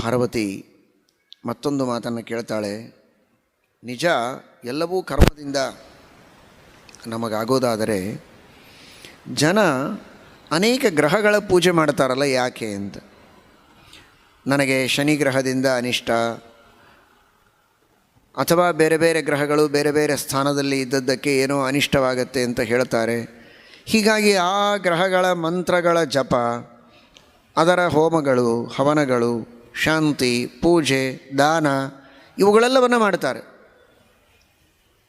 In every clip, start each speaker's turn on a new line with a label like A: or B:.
A: ಪಾರ್ವತಿ ಮತ್ತೊಂದು ಮಾತನ್ನು ಕೇಳ್ತಾಳೆ, ನಿಜ ಎಲ್ಲವೂ ಕರ್ಮದಿಂದ ನಮಗಾಗೋದಾದರೆ ಜನ ಅನೇಕ ಗ್ರಹಗಳ ಪೂಜೆ ಮಾಡ್ತಾರಲ್ಲ ಯಾಕೆ ಅಂತ. ನನಗೆ ಶನಿ ಗ್ರಹದಿಂದ ಅನಿಷ್ಟ. ಅಥವಾ ಬೇರೆ ಬೇರೆ ಗ್ರಹಗಳು ಬೇರೆ ಬೇರೆ ಸ್ಥಾನದಲ್ಲಿ ಇದ್ದದ್ದಕ್ಕೆ ಏನೋ ಅನಿಷ್ಟವಾಗತ್ತೆ ಅಂತ ಹೇಳ್ತಾರೆ. ಹೀಗಾಗಿ ಆ ಗ್ರಹಗಳ ಮಂತ್ರಗಳ ಜಪ, ಅದರ ಹೋಮಗಳು, ಹವನಗಳು ಶಾಂತಿ, ಪೂಜೆ, ದಾನ, ಇವುಗಳೆಲ್ಲವನ್ನು ಮಾಡ್ತಾರೆ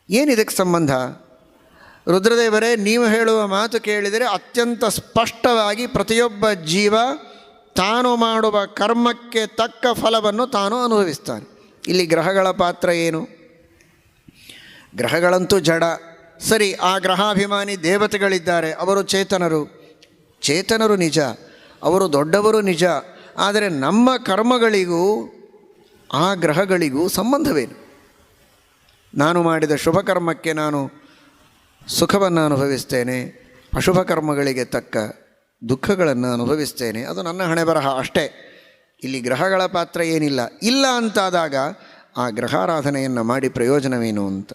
A: ಏನಿದಕ್ಕೆ ಸಂಬಂಧ? ರುದ್ರದೇವರೇ, ನೀವು ಹೇಳುವ ಮಾತು ಕೇಳಿದರೆ ಅತ್ಯಂತ ಸ್ಪಷ್ಟವಾಗಿ ಪ್ರತಿಯೊಬ್ಬ ಜೀವ ತಾನು ಮಾಡುವ ಕರ್ಮಕ್ಕೆ ತಕ್ಕ ಫಲವನ್ನು ತಾನು ಅನುಭವಿಸ್ತಾನೆ. ಇಲ್ಲಿ ಗ್ರಹಗಳ ಪಾತ್ರ ಏನು? ಗ್ರಹಗಳಂತೂ ಜಡ. ಸರಿ, ಆ ಗ್ರಹಾಭಿಮಾನಿ ದೇವತೆಗಳಿದ್ದಾರೆ. ಅವರು ಚೇತನರು. ಚೇತನರು ನಿಜ. ಅವರು ದೊಡ್ಡವರು ನಿಜ. ಆದರೆ ನಮ್ಮ ಕರ್ಮಗಳಿಗೂ ಆ ಗ್ರಹಗಳಿಗೂ ಸಂಬಂಧವೇನು? ನಾನು ಮಾಡಿದ ಶುಭ ಕರ್ಮಕ್ಕೆ ನಾನು ಸುಖವನ್ನು ಅನುಭವಿಸ್ತೇನೆ ಅಶುಭ ಕರ್ಮಗಳಿಗೆ ತಕ್ಕ ದುಃಖಗಳನ್ನು ಅನುಭವಿಸ್ತೇನೆ, ಅದು ನನ್ನ ಹಣೆ ಬರಹ ಅಷ್ಟೇ. ಇಲ್ಲಿ ಗ್ರಹಗಳ ಪಾತ್ರ ಏನಿಲ್ಲ. ಇಲ್ಲ ಅಂತಾದಾಗ ಆ ಗ್ರಹಾರಾಧನೆಯನ್ನು ಮಾಡಿ ಪ್ರಯೋಜನವೇನು ಅಂತ?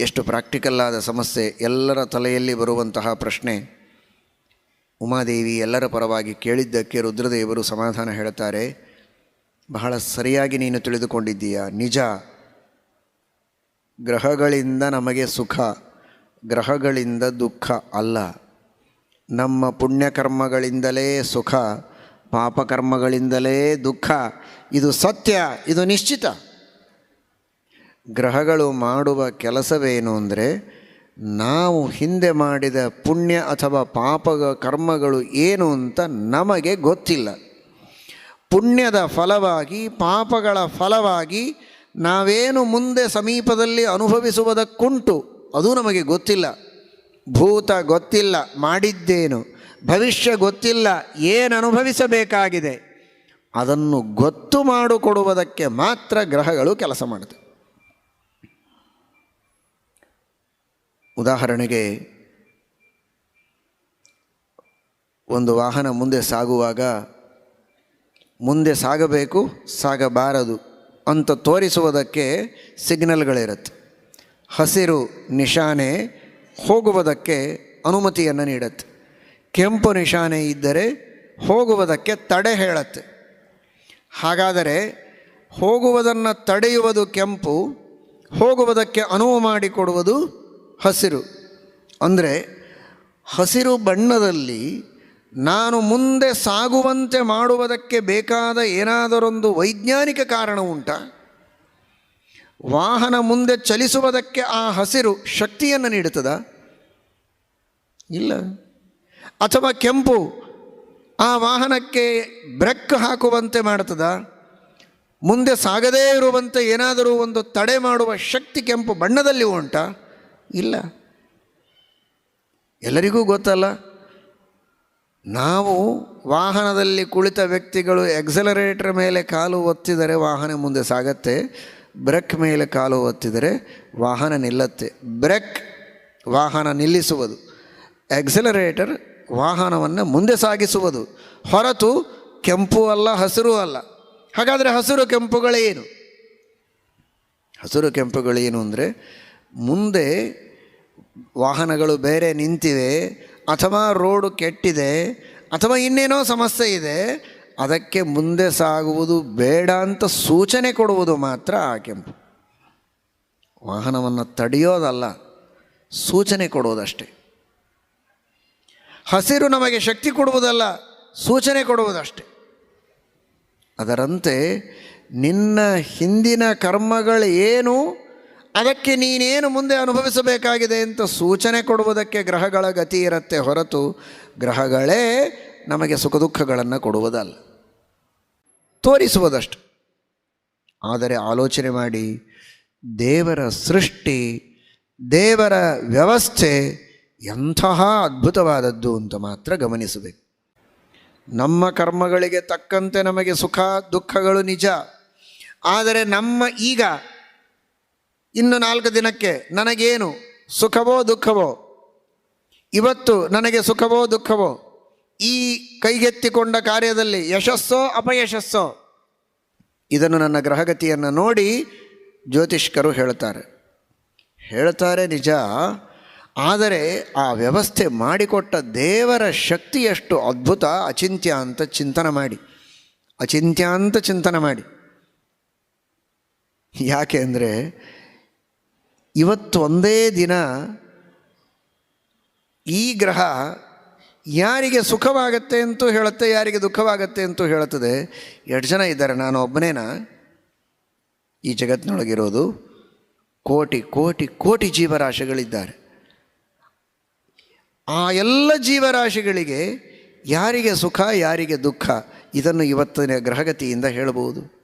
A: ಎಷ್ಟು ಪ್ರಾಕ್ಟಿಕಲ್ಲಾದ ಸಮಸ್ಯೆ, ಎಲ್ಲರ ತಲೆಯಲ್ಲಿ ಬರುವಂತಹ ಪ್ರಶ್ನೆ. ಉಮಾದೇವಿ ಎಲ್ಲರ ಪರವಾಗಿ ಕೇಳಿದ್ದಕ್ಕೆ ರುದ್ರದೇವರು ಸಮಾಧಾನ ಹೇಳ್ತಾರೆ ಬಹಳ ಸರಿಯಾಗಿ ನೀನು ತಿಳಿದುಕೊಂಡಿದ್ದೀಯ? ನಿಜ. ಗ್ರಹಗಳಿಂದ ನಮಗೆ ಸುಖ, ಗ್ರಹಗಳಿಂದ ದುಃಖ ಅಲ್ಲ. ನಮ್ಮ ಪುಣ್ಯಕರ್ಮಗಳಿಂದಲೇ ಸುಖ, ಪಾಪಕರ್ಮಗಳಿಂದಲೇ ದುಃಖ. ಇದು ಸತ್ಯ, ಇದು ನಿಶ್ಚಿತ. ಗ್ರಹಗಳು ಮಾಡುವ ಕೆಲಸವೇನು ಅಂದರೆ ನಾವು ಹಿಂದೆ ಮಾಡಿದ ಪುಣ್ಯ ಅಥವಾ ಪಾಪ ಕರ್ಮಗಳು ಏನು ಅಂತ ನಮಗೆ ಗೊತ್ತಿಲ್ಲ. ಪುಣ್ಯದ ಫಲವಾಗಿ, ಪಾಪಗಳ ಫಲವಾಗಿ ನಾವೇನು ಮುಂದೆ ಸಮೀಪದಲ್ಲಿ ಅನುಭವಿಸುವುದಕ್ಕುಂಟು, ಅದು ನಮಗೆ ಗೊತ್ತಿಲ್ಲ. ಭೂತ ಗೊತ್ತಿಲ್ಲ, ಮಾಡಿದ್ದೇನು, ಭವಿಷ್ಯ ಗೊತ್ತಿಲ್ಲ, ಏನು ಅನುಭವಿಸಬೇಕಾಗಿದೆ, ಅದನ್ನು ಗೊತ್ತು ಮಾಡಿಕೊಡುವುದಕ್ಕೆ ಮಾತ್ರ ಗ್ರಹಗಳು ಕೆಲಸ ಮಾಡುತ್ತೆ ಉದಾಹರಣೆಗೆ ಒಂದು ವಾಹನ ಮುಂದೆ ಸಾಗುವಾಗ, ಮುಂದೆ ಸಾಗಬೇಕು, ಸಾಗಬಾರದು ಅಂತ ತೋರಿಸುವುದಕ್ಕೆ ಸಿಗ್ನಲ್ಗಳಿರುತ್ತೆ. ಹಸಿರು ನಿಶಾನೆ ಹೋಗುವುದಕ್ಕೆ ಅನುಮತಿಯನ್ನು ನೀಡುತ್ತೆ. ಕೆಂಪು ನಿಶಾನೆ ಇದ್ದರೆ ಹೋಗುವುದಕ್ಕೆ ತಡೆ ಹೇಳುತ್ತೆ. ಹಾಗಾದರೆ ಹೋಗುವುದನ್ನು ತಡೆಯುವುದು ಕೆಂಪು, ಹೋಗುವುದಕ್ಕೆ ಅನುವು ಮಾಡಿಕೊಡುವುದು ಹಸಿರು. ಅಂದರೆ ಹಸಿರು ಬಣ್ಣದಲ್ಲಿ ನಾನು ಮುಂದೆ ಸಾಗುವಂತೆ ಮಾಡುವುದಕ್ಕೆ ಬೇಕಾದ ಏನಾದರೊಂದು ವೈಜ್ಞಾನಿಕ ಕಾರಣ ಉಂಟಾ? ವಾಹನ ಮುಂದೆ ಚಲಿಸುವುದಕ್ಕೆ ಆ ಹಸಿರು ಶಕ್ತಿಯನ್ನು ನೀಡುತ್ತದ? ಇಲ್ಲ. ಅಥವಾ ಕೆಂಪು ಆ ವಾಹನಕ್ಕೆ ಬ್ರೆಕ್ ಹಾಕುವಂತೆ ಮಾಡ್ತದ ಮುಂದೆ ಸಾಗದೇ ಇರುವಂತೆ ಏನಾದರೂ ಒಂದು ತಡೆ ಮಾಡುವ ಶಕ್ತಿ ಕೆಂಪು ಬಣ್ಣದಲ್ಲಿ ಉಂಟಾ? ಇಲ್ಲ. ಎಲ್ಲರಿಗೂ ಗೊತ್ತಲ್ಲ? ನಾವು ವಾಹನದಲ್ಲಿ ಕುಳಿತ ವ್ಯಕ್ತಿಗಳು ಎಕ್ಸಲರೇಟರ್ ಮೇಲೆ ಕಾಲು ಒತ್ತಿದರೆ ವಾಹನ ಮುಂದೆ ಸಾಗತ್ತೆ ಬ್ರೇಕ್ ಮೇಲೆ ಕಾಲು ಒತ್ತಿದರೆ ವಾಹನ ನಿಲ್ಲತ್ತೆ. ಬ್ರೇಕ್ ವಾಹನ ನಿಲ್ಲಿಸುವುದು. ಎಕ್ಸಲರೇಟರ್ ವಾಹನವನ್ನು ಮುಂದೆ ಸಾಗಿಸುವುದು. ಹೊರತು ಕೆಂಪು ಅಲ್ಲ, ಹಸಿರು ಅಲ್ಲ. ಹಾಗಾದರೆ ಹಸಿರು ಕೆಂಪುಗಳೇನು? ಹಸಿರು ಕೆಂಪುಗಳೇನು ಅಂದರೆ ಮುಂದೆ ವಾಹನಗಳು ಬೇರೆ ನಿಂತಿವೆ ಅಥವಾ ರೋಡು ಕೆಟ್ಟಿದೆ ಅಥವಾ ಇನ್ನೇನೋ ಸಮಸ್ಯೆ ಇದೆ, ಅದಕ್ಕೆ ಮುಂದೆ ಸಾಗುವುದು ಬೇಡ ಅಂತ ಸೂಚನೆ ಕೊಡುವುದು ಮಾತ್ರ ಆ ಕೆಂಪು. ವಾಹನವನ್ನು ತಡೆಯೋದಲ್ಲ, ಸೂಚನೆ ಕೊಡುವುದಷ್ಟೇ. ಹಸಿರು ನಮಗೆ ಶಕ್ತಿ ಕೊಡುವುದಲ್ಲ, ಸೂಚನೆ ಕೊಡುವುದಷ್ಟೇ. ಅದರಂತೆ ನಿನ್ನ ಹಿಂದಿನ ಕರ್ಮಗಳೇನು? ಅದಕ್ಕೆ ನೀನೇನು ಮುಂದೆ ಅನುಭವಿಸಬೇಕಾಗಿದೆ ಅಂತ ಸೂಚನೆ ಕೊಡುವುದಕ್ಕೆ ಗ್ರಹಗಳ ಗತಿ ಇರುತ್ತೆ ಹೊರತು ಗ್ರಹಗಳೇ ನಮಗೆ ಸುಖ ದುಃಖಗಳನ್ನು ಕೊಡುವುದಲ್ಲ. ತೋರಿಸುವುದಷ್ಟು. ಆದರೆ ಆಲೋಚನೆ ಮಾಡಿ, ದೇವರ ಸೃಷ್ಟಿ, ದೇವರ ವ್ಯವಸ್ಥೆ ಎಂತಹ ಅದ್ಭುತವಾದದ್ದು ಅಂತ ಮಾತ್ರ ಗಮನಿಸಬೇಕು. ನಮ್ಮ ಕರ್ಮಗಳಿಗೆ ತಕ್ಕಂತೆ ನಮಗೆ ಸುಖ ದುಃಖಗಳು ನಿಜ. ಆದರೆ ನಮ್ಮ ಈಗ ಇನ್ನು ನಾಲ್ಕು ದಿನಕ್ಕೆ ನನಗೇನು? ಸುಖವೋ ದುಃಖವೋ? ಇವತ್ತು ನನಗೆ ಸುಖವೋ ದುಃಖವೋ? ಈ ಕೈಗೆತ್ತಿಕೊಂಡ ಕಾರ್ಯದಲ್ಲಿ ಯಶಸ್ಸೋ ಅಪಯಶಸ್ಸೋ? ಇದನ್ನು ನನ್ನ ಗ್ರಹಗತಿಯನ್ನು ನೋಡಿ ಜ್ಯೋತಿಷ್ಕರು ಹೇಳ್ತಾರೆ. ಹೇಳ್ತಾರೆ ನಿಜ, ಆದರೆ ಆ ವ್ಯವಸ್ಥೆ ಮಾಡಿಕೊಟ್ಟ ದೇವರ ಶಕ್ತಿಯಷ್ಟು ಅದ್ಭುತ, ಅಚಿಂತ್ಯ ಅಂತ ಚಿಂತನೆ ಮಾಡಿ. ಅಚಿಂತ್ಯ ಅಂತ ಚಿಂತನೆ ಮಾಡಿ. ಯಾಕೆ ಅಂದರೆ ಇವತ್ತು ಒಂದೇ ದಿನ ಈ ಗ್ರಹ ಯಾರಿಗೆ ಸುಖವಾಗತ್ತೆ ಅಂತೂ ಹೇಳುತ್ತೆ, ಯಾರಿಗೆ ದುಃಖವಾಗತ್ತೆ ಅಂತೂ ಹೇಳುತ್ತದೆ. ಎರಡು ಜನ ಇದ್ದಾರೆ, ನಾನು ಒಬ್ಬನೇನಾ. ಈ ಜಗತ್ತಿನೊಳಗಿರೋದು ಕೋಟಿ ಕೋಟಿ ಕೋಟಿ ಜೀವರಾಶಿಗಳಿದ್ದಾರೆ. ಆ ಎಲ್ಲ ಜೀವರಾಶಿಗಳಿಗೆ ಯಾರಿಗೆ ಸುಖ, ಯಾರಿಗೆ ದುಃಖ, ಇದನ್ನು ಇವತ್ತಿನ ಗ್ರಹಗತಿಯಿಂದ ಹೇಳಬಹುದು.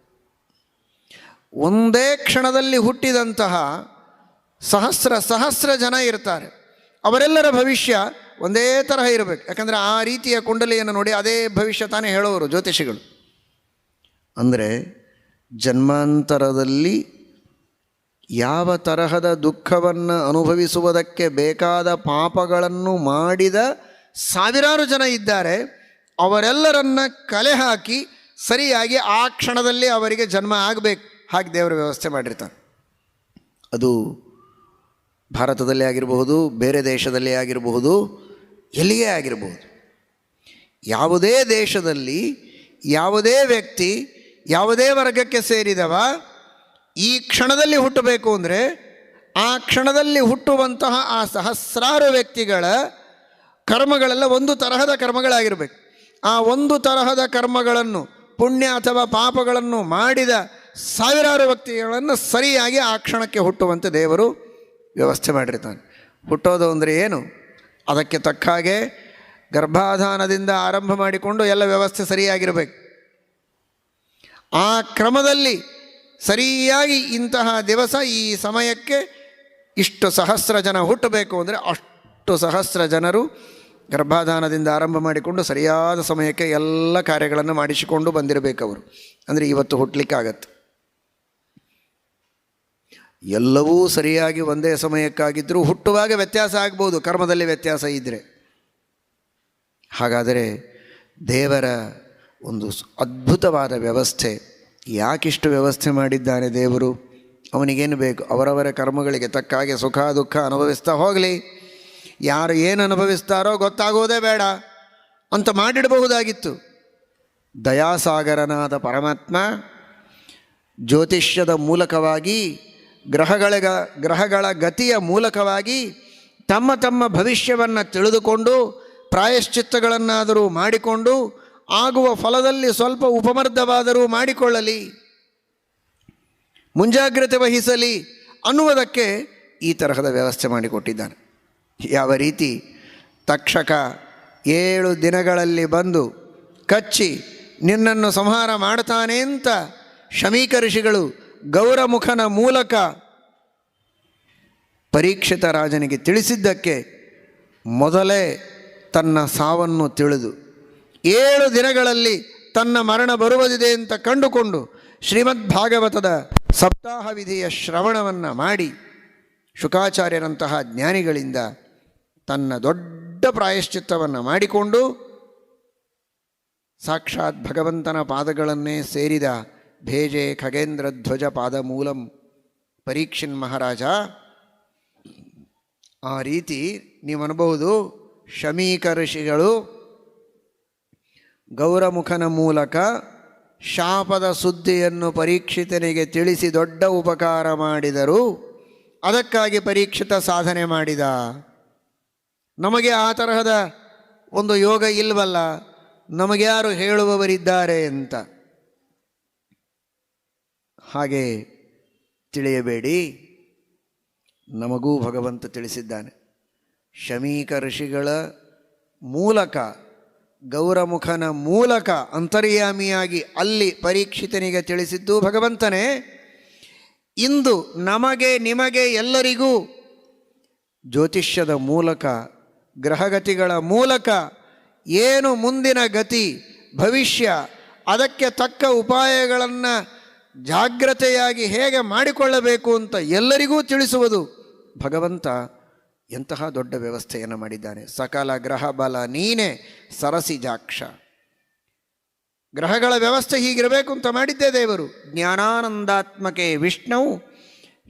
A: ಒಂದೇ ಕ್ಷಣದಲ್ಲಿ ಹುಟ್ಟಿದಂತಹ ಸಹಸ್ರ ಸಹಸ್ರ ಜನ ಇರ್ತಾರೆ. ಅವರೆಲ್ಲರ ಭವಿಷ್ಯ ಒಂದೇ ತರಹ ಇರಬೇಕು. ಯಾಕಂದರೆ ಆ ರೀತಿಯ ಕುಂಡಲಿಯನ್ನು ನೋಡಿ ಅದೇ ಭವಿಷ್ಯ ತಾನೇ ಹೇಳೋರು ಜ್ಯೋತಿಷಿಗಳು. ಅಂದರೆ ಜನ್ಮಾಂತರದಲ್ಲಿ ಯಾವ ತರಹದ ದುಃಖವನ್ನು ಅನುಭವಿಸುವುದಕ್ಕೆ ಬೇಕಾದ ಪಾಪಗಳನ್ನು ಮಾಡಿದ ಸಾವಿರಾರು ಜನ ಇದ್ದಾರೆ. ಅವರೆಲ್ಲರನ್ನ ಕಲೆ ಹಾಕಿ ಸರಿಯಾಗಿ ಆ ಕ್ಷಣದಲ್ಲಿ ಅವರಿಗೆ ಜನ್ಮ ಆಗಬೇಕು. ಹಾಗೆ ದೇವರ ವ್ಯವಸ್ಥೆ ಮಾಡಿರ್ತಾನೆ. ಅದು ಭಾರತದಲ್ಲೇ ಆಗಿರಬಹುದು, ಬೇರೆ ದೇಶದಲ್ಲೇ ಆಗಿರಬಹುದು ಎಲ್ಲಿಯೇ ಆಗಿರಬಹುದು. ಯಾವುದೇ ದೇಶದಲ್ಲಿ ಯಾವುದೇ ವ್ಯಕ್ತಿ ಯಾವುದೇ ವರ್ಗಕ್ಕೆ ಸೇರಿದವ ಈ ಕ್ಷಣದಲ್ಲಿ ಹುಟ್ಟಬೇಕು ಅಂದರೆ ಆ ಕ್ಷಣದಲ್ಲಿ ಹುಟ್ಟುವಂತಹ ಆ ಸಹಸ್ರಾರು ವ್ಯಕ್ತಿಗಳ ಕರ್ಮಗಳೆಲ್ಲ ಒಂದು ತರಹದ ಕರ್ಮಗಳಾಗಿರಬೇಕು. ಆ ಒಂದು ತರಹದ ಕರ್ಮಗಳನ್ನು, ಪುಣ್ಯ ಅಥವಾ ಪಾಪಗಳನ್ನು ಮಾಡಿದ ಸಾವಿರಾರು ವ್ಯಕ್ತಿಗಳನ್ನು ಸರಿಯಾಗಿ ಆ ಕ್ಷಣಕ್ಕೆ ಹುಟ್ಟುವಂತೆ ದೇವರು ವ್ಯವಸ್ಥೆ ಮಾಡಿರ್ತಾನೆ. ಹುಟ್ಟೋದು ಅಂದರೆ ಏನು? ಅದಕ್ಕೆ ತಕ್ಕ ಹಾಗೆ ಗರ್ಭಾಧಾನದಿಂದ ಆರಂಭ ಮಾಡಿಕೊಂಡು ಎಲ್ಲ ವ್ಯವಸ್ಥೆ ಸರಿಯಾಗಿರಬೇಕು. ಆ ಕ್ರಮದಲ್ಲಿ ಸರಿಯಾಗಿ ಇಂತಹ ದಿವಸ ಈ ಸಮಯಕ್ಕೆ ಇಷ್ಟು ಸಹಸ್ರ ಜನ ಹುಟ್ಟಬೇಕು ಅಂದರೆ ಅಷ್ಟು ಸಹಸ್ರ ಜನರು ಗರ್ಭಾಧಾನದಿಂದ ಆರಂಭ ಮಾಡಿಕೊಂಡು ಸರಿಯಾದ ಸಮಯಕ್ಕೆ ಎಲ್ಲ ಕಾರ್ಯಗಳನ್ನು ಮಾಡಿಸಿಕೊಂಡು ಬಂದಿರಬೇಕವರು ಅಂದರೆ ಇವತ್ತು ಹುಟ್ಟಲಿಕ್ಕಾಗತ್ತೆ ಎಲ್ಲವೂ ಸರಿಯಾಗಿ ಒಂದೇ ಸಮಯಕ್ಕಾಗಿದ್ದರೂ ಹುಟ್ಟುವಾಗ ವ್ಯತ್ಯಾಸ ಆಗ್ಬೋದು, ಕರ್ಮದಲ್ಲಿ ವ್ಯತ್ಯಾಸ ಇದ್ದರೆ ಹಾಗಾದರೆ ದೇವರ ಒಂದು ಅದ್ಭುತವಾದ ವ್ಯವಸ್ಥೆ, ಯಾಕಿಷ್ಟು ವ್ಯವಸ್ಥೆ ಮಾಡಿದ್ದಾನೆ ದೇವರು? ಅವನಿಗೇನು ಬೇಕು? ಅವರವರ ಕರ್ಮಗಳಿಗೆ ತಕ್ಕ ಹಾಗೆ ಸುಖ, ದುಃಖ ಅನುಭವಿಸ್ತಾ ಹೋಗಲಿ. ಯಾರು ಏನು ಅನುಭವಿಸ್ತಾರೋ ಗೊತ್ತಾಗೋದೇ ಬೇಡ. ಅಂತ ಮಾಡಿಡಬಹುದಾಗಿತ್ತು. ದಯಾಸಾಗರನಾದ ಪರಮಾತ್ಮ ಜ್ಯೋತಿಷ್ಯದ ಮೂಲಕವಾಗಿ ಗ್ರಹಗಳ ಗ್ರಹಗಳ ಗತಿಯ ಮೂಲಕವಾಗಿ ತಮ್ಮ ತಮ್ಮ ಭವಿಷ್ಯವನ್ನು ತಿಳಿದುಕೊಂಡು, ಪ್ರಾಯಶ್ಚಿತ್ತಗಳನ್ನಾದರೂ ಮಾಡಿಕೊಂಡು, ಆಗುವ ಫಲದಲ್ಲಿ ಸ್ವಲ್ಪ ಉಪಮರ್ಧವಾದರೂ ಮಾಡಿಕೊಳ್ಳಲಿ. ಮುಂಜಾಗ್ರತೆ ವಹಿಸಲಿ ಅನ್ನುವುದಕ್ಕೆ ಈ ತರಹದ ವ್ಯವಸ್ಥೆ ಮಾಡಿಕೊಟ್ಟಿದ್ದಾನೆ. ಯಾವ ರೀತಿ? ತಕ್ಷಕ ಏಳು ದಿನಗಳಲ್ಲಿ ಬಂದು ಕಚ್ಚಿ ನಿನ್ನನ್ನು ಸಂಹಾರ ಮಾಡ್ತಾನೆ ಅಂತ ಶಮೀಕ ಋಷಿಗಳು ಗೌರಮುಖನ ಮೂಲಕ ಪರೀಕ್ಷಿತ ರಾಜನಿಗೆ ತಿಳಿಸಿದ್ದಕ್ಕೆ ಮೊದಲೇ ತನ್ನ ಸಾವನ್ನು ತಿಳಿದು ಏಳು ದಿನಗಳಲ್ಲಿ ತನ್ನ ಮರಣ ಬರುವುದಿದೆ ಅಂತ ಕಂಡುಕೊಂಡು ಶ್ರೀಮದ್ ಭಾಗವತದ ಸಪ್ತಾಹ ವಿಧಿಯ ಶ್ರವಣವನ್ನು ಮಾಡಿ ಶುಕಾಚಾರ್ಯರಂತಹ ಜ್ಞಾನಿಗಳಿಂದ ತನ್ನ ದೊಡ್ಡ ಪ್ರಾಯಶ್ಚಿತ್ತವನ್ನು ಮಾಡಿಕೊಂಡು ಸಾಕ್ಷಾತ್ ಭಗವಂತನ ಪಾದಗಳನ್ನೇ ಸೇರಿದ ಭೇಜೆ ಖಗೇಂದ್ರ ಧ್ವಜ ಪಾದ ಮೂಲಂ ಪರೀಕ್ಷಿನ್ ಮಹಾರಾಜ. ಆ ರೀತಿ ನೀವು ಅನ್ಬಹುದು ಶಮೀಕ ಋಷಿಗಳು ಗೌರಮುಖನ ಮೂಲಕ ಶಾಪದ ಸುದ್ದಿಯನ್ನು ಪರೀಕ್ಷಿತನಿಗೆ ತಿಳಿಸಿ ದೊಡ್ಡ ಉಪಕಾರ ಮಾಡಿದರು. ಅದಕ್ಕಾಗಿ ಪರೀಕ್ಷಿತ ಸಾಧನೆ ಮಾಡಿದ. ನಮಗೆ ಆ ತರಹದ ಒಂದು ಯೋಗ ಇಲ್ವಲ್ಲ, ನಮಗ್ಯಾರು ಹೇಳುವವರಿದ್ದಾರೆ ಅಂತ. ಹಾಗೆ ತಿಳಿಯಬೇಡಿ. ನಮಗೂ ಭಗವಂತ ತಿಳಿಸಿದ್ದಾನೆ. ಶಮೀಕ ಋಷಿಗಳ ಮೂಲಕ, ಗೌರಮುಖನ ಮೂಲಕ ಅಂತರ್ಯಾಮಿಯಾಗಿ ಅಲ್ಲಿ ಪರೀಕ್ಷಿತನಿಗೆ ತಿಳಿಸಿದ್ದು ಭಗವಂತನೇ. ಇಂದು ನಮಗೆ, ನಿಮಗೆ ಎಲ್ಲರಿಗೂ ಜ್ಯೋತಿಷ್ಯದ ಮೂಲಕ, ಗ್ರಹಗತಿಗಳ ಮೂಲಕ ಏನು ಮುಂದಿನ ಗತಿ, ಭವಿಷ್ಯ, ಅದಕ್ಕೆ ತಕ್ಕ ಉಪಾಯಗಳನ್ನು ಜಾಗ್ರತೆಯಾಗಿ ಹೇಗೆ ಮಾಡಿಕೊಳ್ಳಬೇಕು ಅಂತ ಎಲ್ಲರಿಗೂ ತಿಳಿಸುವುದು ಭಗವಂತ ಎಂತಹ ದೊಡ್ಡ ವ್ಯವಸ್ಥೆಯನ್ನು ಮಾಡಿದ್ದಾನೆ. ಸಕಲ ಗ್ರಹ ಬಲ ನೀನೆ ಸರಸಿಜಾಕ್ಷ ಗ್ರಹಗಳ ವ್ಯವಸ್ಥೆ ಹೀಗಿರಬೇಕು ಅಂತ ಮಾಡಿದ್ದೆ ದೇವರು. ಜ್ಞಾನಾನಂದಾತ್ಮಕೆ ವಿಷ್ಣು,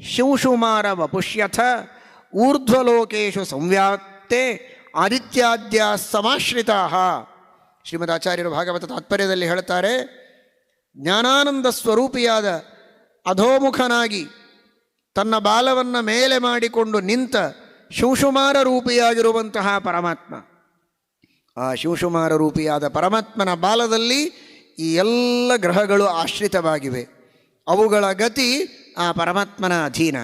A: ಶಿವಶುಮಾರ ವಪುಷ್ಯಥ, ಊರ್ಧ್ವಲೋಕೇಶು ಸಂವ್ಯಾಪ್ತೆ, ಆದಿತ್ಯಾದ್ಯ ಸಮಾಶ್ರಿತಾ ಶ್ರೀಮದ್ ಆಚಾರ್ಯರು ಭಾಗವತ ತಾತ್ಪರ್ಯದಲ್ಲಿ ಹೇಳ್ತಾರೆ ಜ್ಞಾನಾನಂದ ಸ್ವರೂಪಿಯಾದ ಅಧೋಮುಖನಾಗಿ ತನ್ನ ಬಾಲವನ್ನು ಮೇಲೆ ಮಾಡಿಕೊಂಡು ನಿಂತ ಶಿವಶುಮಾರ ರೂಪಿಯಾಗಿರುವಂತಹ ಪರಮಾತ್ಮ. ಆ ಶಿವಶುಮಾರ ರೂಪಿಯಾದ ಪರಮಾತ್ಮನ ಬಾಲದಲ್ಲಿ ಈ ಎಲ್ಲ ಗ್ರಹಗಳು ಆಶ್ರಿತವಾಗಿವೆ. ಅವುಗಳ ಗತಿ ಆ ಪರಮಾತ್ಮನ ಅಧೀನ.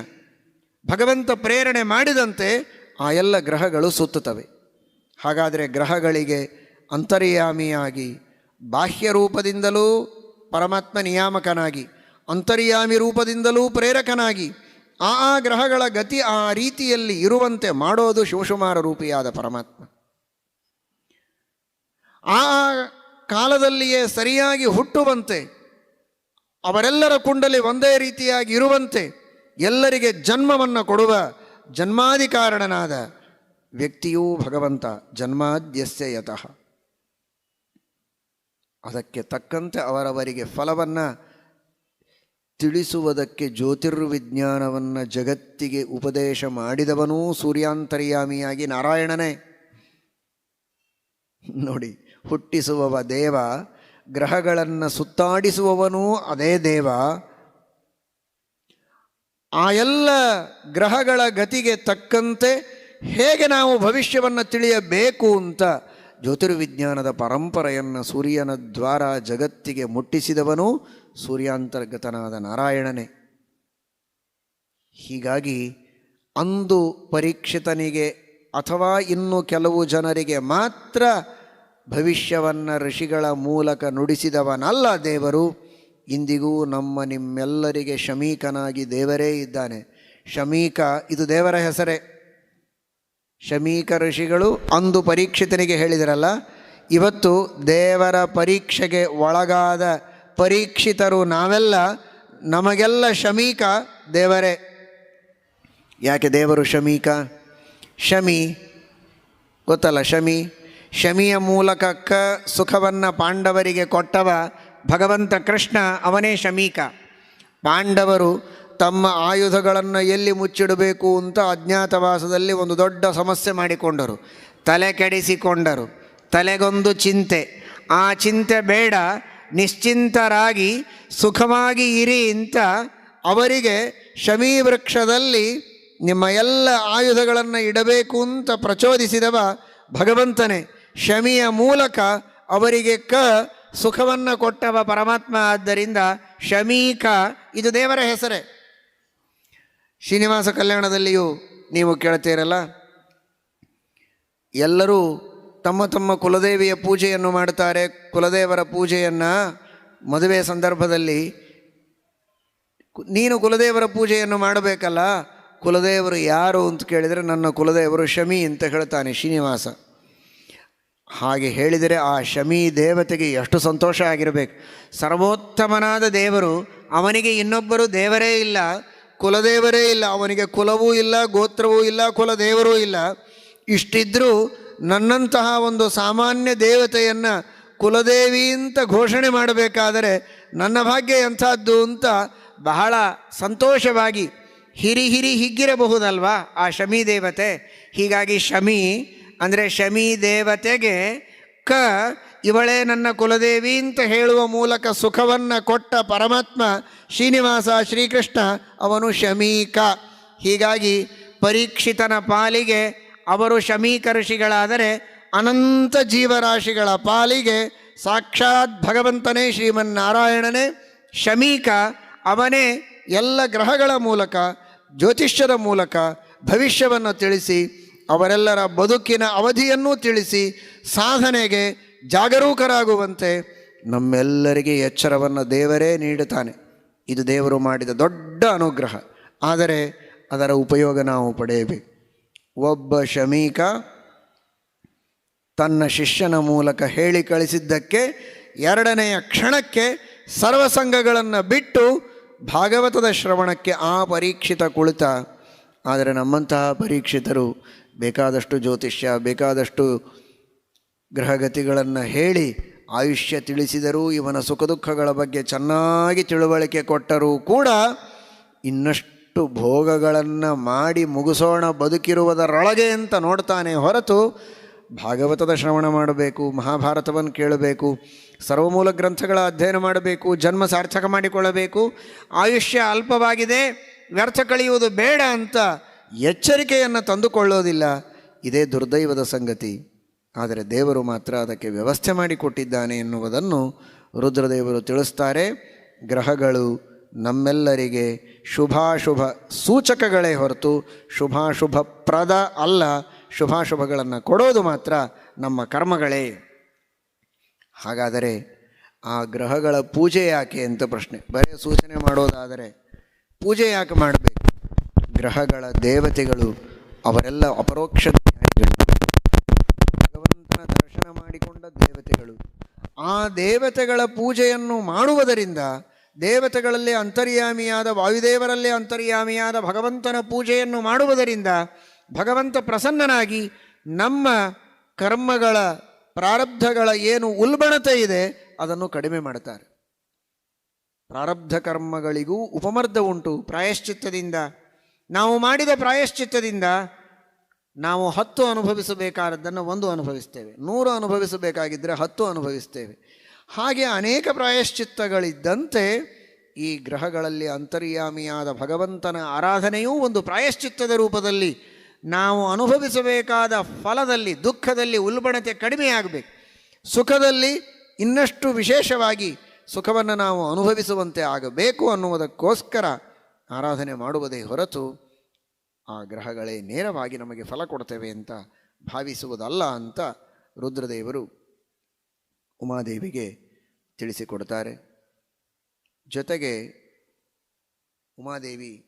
A: ಭಗವಂತ ಪ್ರೇರಣೆ ಮಾಡಿದಂತೆ ಆ ಎಲ್ಲ ಗ್ರಹಗಳು ಸುತ್ತುತ್ತವೆ. ಹಾಗಾದರೆ ಗ್ರಹಗಳಿಗೆ ಅಂತರ್ಯಾಮಿಯಾಗಿ ಬಾಹ್ಯ ರೂಪದಿಂದಲೂ ಪರಮಾತ್ಮ ನಿಯಾಮಕನಾಗಿ, ಅಂತರ್ಯಾಮಿ ರೂಪದಿಂದಲೂ ಪ್ರೇರಕನಾಗಿ, ಆ ಆ ಗ್ರಹಗಳ ಗತಿ ಆ ರೀತಿಯಲ್ಲಿ ಇರುವಂತೆ ಮಾಡೋದು ಶಿವಶುಮಾರ ರೂಪಿಯಾದ ಪರಮಾತ್ಮ. ಆ ಕಾಲದಲ್ಲಿಯೇ ಸರಿಯಾಗಿ ಹುಟ್ಟುವಂತೆ, ಅವರೆಲ್ಲರ ಕುಂಡಲಿ ಒಂದೇ ರೀತಿಯಾಗಿ ಇರುವಂತೆ ಎಲ್ಲರಿಗೆ ಜನ್ಮವನ್ನು ಕೊಡುವ ಜನ್ಮಾಧಿಕಾರಣನಾದ ವ್ಯಕ್ತಿಯೂ ಭಗವಂತ ಜನ್ಮಾದ್ಯಸ್ಯ ಯತಃ. ಅದಕ್ಕೆ ತಕ್ಕಂತೆ ಅವರವರಿಗೆ ಫಲವನ್ನು ತಿಳಿಸುವುದಕ್ಕೆ ಜ್ಯೋತಿರ್ವಿಜ್ಞಾನವನ್ನು ಜಗತ್ತಿಗೆ ಉಪದೇಶ ಮಾಡಿದವನೂ ಸೂರ್ಯಾಂತರ್ಯಾಮಿಯಾಗಿ ನಾರಾಯಣನೇ. ನೋಡಿ, ಹುಟ್ಟಿಸುವವ ದೇವ, ಗ್ರಹಗಳನ್ನು ಸುತ್ತಾಡಿಸುವವನೂ ಅದೇ ದೇವ. ಆ ಎಲ್ಲ ಗ್ರಹಗಳ ಗತಿಗೆ ತಕ್ಕಂತೆ ಹೇಗೆ ನಾವು ಭವಿಷ್ಯವನ್ನು ತಿಳಿಯಬೇಕು ಅಂತ ಜ್ಯೋತಿರ್ವಿಜ್ಞಾನದ ಪರಂಪರೆಯನ್ನು ಸೂರ್ಯನ ದ್ವಾರ ಜಗತ್ತಿಗೆ ಮುಟ್ಟಿಸಿದವನು ಸೂರ್ಯಾಂತರ್ಗತನಾದ ನಾರಾಯಣನೇ. ಹೀಗಾಗಿ ಅಂದು ಪರೀಕ್ಷಿತನಿಗೆ ಅಥವಾ ಇನ್ನು ಕೆಲವು ಜನರಿಗೆ ಮಾತ್ರ ಭವಿಷ್ಯವನ್ನು ಋಷಿಗಳ ಮೂಲಕ ನುಡಿಸಿದವನಲ್ಲ ದೇವರು. ಇಂದಿಗೂ ನಮ್ಮ ನಿಮ್ಮೆಲ್ಲರಿಗೆ ಶಮೀಕನಾಗಿ ದೇವರೇ ಇದ್ದಾನೆ. ಶಮೀಕ, ಇದು ದೇವರ ಹೆಸರೇ. ಶಮೀಕ ಋಷಿಗಳು ಅಂದು ಪರೀಕ್ಷಿತನಿಗೆ ಹೇಳಿದರಲ್ಲ, ಇವತ್ತು ದೇವರ ಪರೀಕ್ಷೆಗೆ ಒಳಗಾದ ಪರೀಕ್ಷಿತರು ನಾವೆಲ್ಲ, ನಮಗೆಲ್ಲ ಶಮೀಕ ದೇವರೇ. ಯಾಕೆ ದೇವರು ಶಮೀಕ? ಶಮಿ, ಗೊತ್ತಲ್ಲ ಶಮಿ? ಶಮಿಯ ಮೂಲಕ ಕ ಸುಖವನ್ನು ಪಾಂಡವರಿಗೆ ಕೊಟ್ಟವ ಭಗವಂತ ಕೃಷ್ಣ, ಅವನೇ ಶಮೀಕ. ಪಾಂಡವರು ತಮ್ಮ ಆಯುಧಗಳನ್ನು ಎಲ್ಲಿ ಮುಚ್ಚಿಡಬೇಕು ಅಂತ ಅಜ್ಞಾತವಾಸದಲ್ಲಿ ಒಂದು ದೊಡ್ಡ ಸಮಸ್ಯೆ ಮಾಡಿಕೊಂಡರು. ತಲೆ ಕೆಡಿಸಿಕೊಂಡರು. ತಲೆಗೊಂದು ಚಿಂತೆ. ಆ ಚಿಂತೆ ಬೇಡ, ನಿಶ್ಚಿಂತರಾಗಿ ಸುಖವಾಗಿ ಇರಿ ಅಂತ ಅವರಿಗೆ ಶಮೀ ವೃಕ್ಷದಲ್ಲಿ ನಿಮ್ಮ ಎಲ್ಲ ಆಯುಧಗಳನ್ನು ಇಡಬೇಕು ಅಂತ ಪ್ರಚೋದಿಸಿದವ ಭಗವಂತನೇ. ಶಮಿಯ ಮೂಲಕ ಅವರಿಗೆ ಕ ಸುಖವನ್ನು ಕೊಟ್ಟವ ಪರಮಾತ್ಮ. ಆದ್ದರಿಂದ ಶಮೀಕ, ಇದು ದೇವರ ಹೆಸರೇ. ಶ್ರೀನಿವಾಸ ಕಲ್ಯಾಣದಲ್ಲಿಯೂ ನೀವು ಕೇಳ್ತೀರಲ್ಲ? ಎಲ್ಲರೂ ತಮ್ಮ ತಮ್ಮ ಕುಲದೇವಿಯ ಪೂಜೆಯನ್ನು ಮಾಡುತ್ತಾರೆ. ಕುಲದೇವರ ಪೂಜೆಯನ್ನು ಮದುವೆ ಸಂದರ್ಭದಲ್ಲಿ ನೀನು ಕುಲದೇವರ ಪೂಜೆಯನ್ನು ಮಾಡಬೇಕಲ್ಲ? ಕುಲದೇವರು ಯಾರು ಅಂತ ಕೇಳಿದರೆ ನನ್ನ ಕುಲದೇವರು ಶಮಿ ಅಂತ ಹೇಳ್ತಾನೆ ಶ್ರೀನಿವಾಸ. ಹಾಗೆ ಹೇಳಿದರೆ ಆ ಶಮಿ ದೇವತೆಗೆ ಎಷ್ಟು ಸಂತೋಷ ಆಗಿರಬೇಕು. ಸರ್ವೋತ್ತಮನಾದ ದೇವರು ಅವನಿಗೆ ಇನ್ನೊಬ್ಬರು ದೇವರೇ ಇಲ್ಲ. ಕುಲದೇವರೇ ಇಲ್ಲ. ಅವನಿಗೆ ಕುಲವೂ ಇಲ್ಲ, ಗೋತ್ರವೂ ಇಲ್ಲ, ಕುಲದೇವರೂ ಇಲ್ಲ. ಇಷ್ಟಿದ್ರೂ ನನ್ನಂತಹ ಒಂದು ಸಾಮಾನ್ಯ ದೇವತೆಯನ್ನು ಕುಲದೇವಿ ಅಂತ ಘೋಷಣೆ ಮಾಡಬೇಕಾದರೆ ನನ್ನ ಭಾಗ್ಯ ಎಂಥದ್ದು ಅಂತ ಬಹಳ ಸಂತೋಷವಾಗಿ ಹಿರಿ ಹಿರಿ ಹಿಗ್ಗಿರಬಹುದಲ್ವಾ ಆ ಶಮಿ ದೇವತೆ? ಹೀಗಾಗಿ ಶಮಿ ಅಂದರೆ ಶಮಿ ದೇವತೆಗೆ ಕ ಇವಳೇ ನನ್ನ ಕುಲದೇವಿ ಅಂತ ಹೇಳುವ ಮೂಲಕ ಸುಖವನ್ನು ಕೊಟ್ಟ ಪರಮಾತ್ಮ ಶ್ರೀನಿವಾಸ ಶ್ರೀಕೃಷ್ಣ, ಅವನು ಶಮೀಕ. ಹೀಗಾಗಿ ಪರೀಕ್ಷಿತನ ಪಾಲಿಗೆ ಅವರು ಶಮೀಕ ಋಷಿಗಳಾದರೆ ಅನಂತ ಜೀವರಾಶಿಗಳ ಪಾಲಿಗೆ ಸಾಕ್ಷಾತ್ ಭಗವಂತನೇ ಶ್ರೀಮನ್ನಾರಾಯಣನೇ, ಶಮೀಕ ಅವನೇ ಎಲ್ಲ ಗ್ರಹಗಳ ಮೂಲಕ ಜ್ಯೋತಿಷ್ಯದ ಮೂಲಕ ಭವಿಷ್ಯವನ್ನು ತಿಳಿಸಿ ಅವರೆಲ್ಲರ ಬದುಕಿನ ಅವಧಿಯನ್ನೂ ತಿಳಿಸಿ ಸಾಧನೆಗೆ ಜಾಗರೂಕರಾಗುವಂತೆ ನಮ್ಮೆಲ್ಲರಿಗೆ ಎಚ್ಚರವನ್ನು ದೇವರೇ ನೀಡುತ್ತಾನೆ. ಇದು ದೇವರು ಮಾಡಿದ ದೊಡ್ಡ ಅನುಗ್ರಹ. ಆದರೆ ಅದರ ಉಪಯೋಗ ನಾವು ಪಡೆಯಬೇಕು. ಒಬ್ಬ ಶಮೀಕ ತನ್ನ ಶಿಷ್ಯನ ಮೂಲಕ ಹೇಳಿ ಕಳಿಸಿದ್ದಕ್ಕೆ ಎರಡನೆಯ ಕ್ಷಣಕ್ಕೆ ಸರ್ವಸಂಘಗಳನ್ನು ಬಿಟ್ಟು ಭಾಗವತದ ಶ್ರವಣಕ್ಕೆ ಆ ಪರೀಕ್ಷಿತ ಕುಳಿತ. ಆದರೆ ನಮ್ಮಂತಹ ಪರೀಕ್ಷಿತರು ಬೇಕಾದಷ್ಟು ಜ್ಯೋತಿಷ್ಯ, ಬೇಕಾದಷ್ಟು ಗ್ರಹಗತಿಗಳನ್ನು ಹೇಳಿ ಆಯುಷ್ಯ ತಿಳಿಸಿದರೂ ಇವನ ಸುಖ ದುಃಖಗಳ ಬಗ್ಗೆ ಚೆನ್ನಾಗಿ ತಿಳುವಳಿಕೆ ಕೊಟ್ಟರೂ ಕೂಡ ಇನ್ನಷ್ಟು ಭೋಗಗಳನ್ನು ಮಾಡಿ ಮುಗಿಸೋಣ ಬದುಕಿರುವುದರೊಳಗೆ ಅಂತ ನೋಡ್ತಾನೆ ಹೊರತು ಭಾಗವತದ ಶ್ರವಣ ಮಾಡಬೇಕು, ಮಹಾಭಾರತವನ್ನು ಕೇಳಬೇಕು, ಸರ್ವಮೂಲ ಗ್ರಂಥಗಳ ಅಧ್ಯಯನ ಮಾಡಬೇಕು, ಜನ್ಮ ಸಾರ್ಥಕ ಮಾಡಿಕೊಳ್ಳಬೇಕು, ಆಯುಷ್ಯ ಅಲ್ಪವಾಗಿದೆ, ವ್ಯರ್ಥ ಕಳೆಯುವುದು ಬೇಡ ಅಂತ ಎಚ್ಚರಿಕೆಯನ್ನು ತಂದುಕೊಳ್ಳೋದಿಲ್ಲ. ಇದೇ ದುರ್ದೈವದ ಸಂಗತಿ. ಆದರೆ ದೇವರು ಮಾತ್ರ ಅದಕ್ಕೆ ವ್ಯವಸ್ಥೆ ಮಾಡಿಕೊಟ್ಟಿದ್ದಾನೆ ಎನ್ನುವುದನ್ನು ರುದ್ರದೇವರು ತಿಳಿಸ್ತಾರೆ. ಗ್ರಹಗಳು ನಮ್ಮೆಲ್ಲರಿಗೆ ಶುಭಾಶುಭ ಸೂಚಕಗಳೇ ಹೊರತು ಶುಭಾಶುಭ ಪ್ರದ ಅಲ್ಲ, ಶುಭಾಶುಭಗಳನ್ನು ಕೊಡೋದು ಮಾತ್ರ ನಮ್ಮ ಕರ್ಮಗಳೇ. ಹಾಗಾದರೆ ಆ ಗ್ರಹಗಳ ಪೂಜೆ ಯಾಕೆ ಅಂತ ಪ್ರಶ್ನೆ. ಬರೀ ಸೂಚನೆ ಮಾಡೋದಾದರೆ ಪೂಜೆ ಯಾಕೆ ಮಾಡಬೇಕು? ಗ್ರಹಗಳ ದೇವತೆಗಳು ಅವರೆಲ್ಲ ಅಪರೋಕ್ಷ ದರ್ಶನ ಮಾಡಿಕೊಂಡ ದೇವತೆಗಳು. ಆ ದೇವತೆಗಳ ಪೂಜೆಯನ್ನು ಮಾಡುವುದರಿಂದ ದೇವತೆಗಳಲ್ಲಿ ಅಂತರ್ಯಾಮಿಯಾದ ವಾಯುದೇವರಲ್ಲೇ ಅಂತರ್ಯಾಮಿಯಾದ ಭಗವಂತನ ಪೂಜೆಯನ್ನು ಮಾಡುವುದರಿಂದ ಭಗವಂತ ಪ್ರಸನ್ನನಾಗಿ ನಮ್ಮ ಕರ್ಮಗಳ ಪ್ರಾರಬ್ಧಗಳ ಏನು ಉಲ್ಬಣತೆ ಇದೆ, ಅದನ್ನು ಕಡಿಮೆ ಮಾಡ್ತಾರೆ ಪ್ರಾರಬ್ಧ ಕರ್ಮಗಳಿಗೂ ಉಪಮರ್ಧ ಉಂಟು. ಪ್ರಾಯಶ್ಚಿತ್ತದಿಂದ, ನಾವು ಮಾಡಿದ ಪ್ರಾಯಶ್ಚಿತ್ತದಿಂದ ನಾವು ಹತ್ತು ಅನುಭವಿಸಬೇಕಾದದ್ದನ್ನು ಒಂದು ಅನುಭವಿಸ್ತೇವೆ. ನೂರು ಅನುಭವಿಸಬೇಕಾಗಿದ್ದರೆ ಹತ್ತು ಅನುಭವಿಸ್ತೇವೆ. ಹಾಗೆ ಅನೇಕ ಪ್ರಾಯಶ್ಚಿತ್ತಗಳಿದ್ದಂತೆ ಈ ಗ್ರಹಗಳಲ್ಲಿ ಅಂತರ್ಯಾಮಿಯಾದ ಭಗವಂತನ ಆರಾಧನೆಯೂ ಒಂದು ಪ್ರಾಯಶ್ಚಿತ್ತದ ರೂಪದಲ್ಲಿ ನಾವು ಅನುಭವಿಸಬೇಕಾದ ಫಲದಲ್ಲಿ, ದುಃಖದಲ್ಲಿ ಉಲ್ಬಣತೆ ಕಡಿಮೆಯಾಗಬೇಕು. ಸುಖದಲ್ಲಿ ಇನ್ನಷ್ಟು ವಿಶೇಷವಾಗಿ ಸುಖವನ್ನು ನಾವು ಅನುಭವಿಸುವಂತೆ ಆಗಬೇಕು ಅನ್ನುವುದಕ್ಕೋಸ್ಕರ ಆರಾಧನೆ ಮಾಡುವುದೇ ಹೊರತು ಆ ಗ್ರಹಗಳೇ ನೇರವಾಗಿ ನಮಗೆ ಫಲ ಕೊಡ್ತೇವೆ ಅಂತ ಭಾವಿಸುವುದಲ್ಲ ಅಂತ ರುದ್ರದೇವರು ಉಮಾದೇವಿಗೆ ತಿಳಿಸಿಕೊಡ್ತಾರೆ. ಜೊತೆಗೆ ಉಮಾದೇವಿ